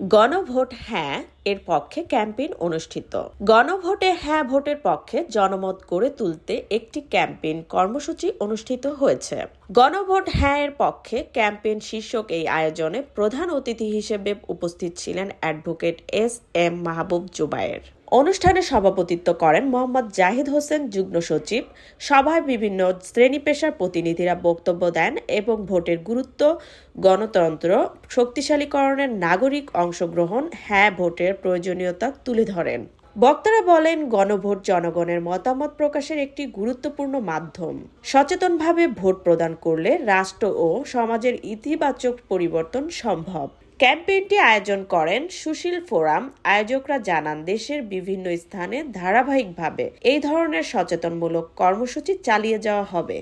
গণভোট হ্যাঁ এর পক্ষে ক্যাম্পেইন অনুষ্ঠিত। গণভোটে হ্যাঁ ভোটের পক্ষে জনমত গড়ে তুলতে একটি ক্যাম্পেইন কর্মসূচি অনুষ্ঠিত হয়েছে। গণভোট হ্যাঁ এর পক্ষে ক্যাম্পেইন শীর্ষক এই আয়োজনে প্রধান অতিথি হিসেবে উপস্থিত ছিলেন advocate S M Mahbub Zubair. অনুষ্ঠানে সভাপতিত্ব করেন মোহাম্মদ জাহিদ হোসেন, যুগ্ম সচিব। সভায় বিভিন্ন শ্রেণি পেশার প্রতিনিধিরা বক্তব্য দেন এবং ভোটের গুরুত্ব, গণতন্ত্র, শক্তিশালীকরণের নাগরিক অংশগ্রহণ হ্যাঁ ভোটের প্রয়োজনীয়তা তুলে ধরেন। বক্তারা বলেন, গণভোট জনগণের মতামত প্রকাশের একটি গুরুত্বপূর্ণ মাধ্যম। সচেতনভাবে ভোট প্রদান করলে রাষ্ট্র ও সমাজের ইতিবাচক পরিবর্তন সম্ভব। ক্যাম্পেইনটি আয়োজন করেন সুশীল ফোরাম। আয়োজকরা জানান, দেশের বিভিন্ন স্থানে ধারাবাহিকভাবে এই ধরনের সচেতনমূলক কর্মসূচি চালিয়ে যাওয়া হবে।